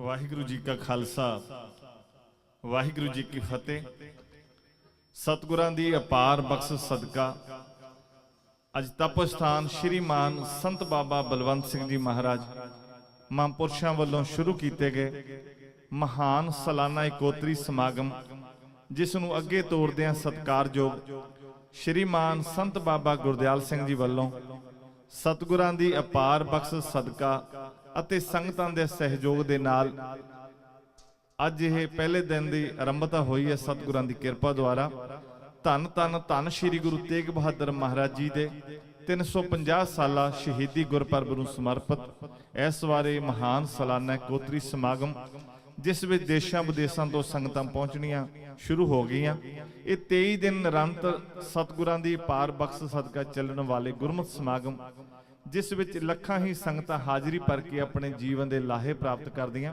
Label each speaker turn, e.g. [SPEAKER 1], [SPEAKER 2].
[SPEAKER 1] ਵਾਹਿਗੁਰੂ ਜੀ ਕਾ ਖਾਲਸਾ, ਵਾਹਿਗੁਰੂ ਜੀ ਕੀ ਫਤਿਹ। ਸਤਿਗੁਰਾਂ ਦੀ ਅਪਾਰ ਬਖਸ਼ ਸਦਕਾ। ਅੱਜ ਤਪ ਸਥਾਨ ਸ਼੍ਰੀ ਮਾਨ ਸੰਤ ਬਾਬਾ ਬਲਵੰਤ ਸਿੰਘ ਜੀ ਮਹਾਰਾਜ ਮਹਾਂਪੁਰਸ਼ਾਂ ਵੱਲੋਂ ਸ਼ੁਰੂ ਕੀਤੇ ਗਏ ਮਹਾਨ ਸਾਲਾਨਾ ਇਕੋਤਰੀ ਸਮਾਗਮ, ਜਿਸ ਨੂੰ ਅੱਗੇ ਤੋਰਦਿਆਂ ਸਤਿਕਾਰਯੋਗ ਸ਼੍ਰੀ ਮਾਨ ਸੰਤ ਬਾਬਾ ਗੁਰਦਿਆਲ ਸਿੰਘ ਜੀ ਵੱਲੋਂ ਸਤਿਗੁਰਾਂ ਦੀ ਅਪਾਰ ਬਖਸ਼ ਸਦਕਾ ਅਤੇ ਸੰਗਤਾਂ ਦੇ ਸਹਿਯੋਗ ਦੇ ਨਾਲ ਅੱਜ ਇਹ ਪਹਿਲੇ ਦਿਨ ਦੀ ਆਰੰਭਤਾ ਹੋਈ ਹੈ ਸਤਿਗੁਰਾਂ ਦੀ ਕਿਰਪਾ ਦੁਆਰਾ। ਧੰਨ ਧੰਨ ਧੰਨ ਸ੍ਰੀ ਗੁਰੂ ਤੇਗ ਬਹਾਦਰ ਮਹਾਰਾਜ ਜੀ ਦੇ 350 ਸਾਲਾ ਸ਼ਹੀਦੀ ਗੁਰਪੁਰਬ ਨੂੰ ਸਮਰਪਿਤ ਇਸ ਵਾਰੇ ਮਹਾਨ ਸਾਲਾਨਾ ਕੋਤਰੀ ਸਮਾਗਮ, ਜਿਸ ਵਿੱਚ ਦੇਸ਼ਾਂ ਵਿਦੇਸ਼ਾਂ ਤੋਂ ਸੰਗਤਾਂ ਪਹੁੰਚਣੀਆਂ ਸ਼ੁਰੂ ਹੋ ਗਈਆਂ। ਇਹ 23 ਦਿਨ ਨਿਰੰਤਰ ਸਤਿਗੁਰਾਂ ਦੀ ਪਾਰ ਬਖਸ਼ ਸਦਕਾ ਚੱਲਣ ਵਾਲੇ ਗੁਰਮਤਿ ਸਮਾਗਮ ਜਿਸ ਵਿੱਚ ਲੱਖਾਂ ਹੀ ਸੰਗਤਾਂ ਹਾਜ਼ਰੀ ਭਰ ਕੇ ਆਪਣੇ ਜੀਵਨ ਦੇ ਲਾਹੇ ਪ੍ਰਾਪਤ ਕਰਦੀਆਂ।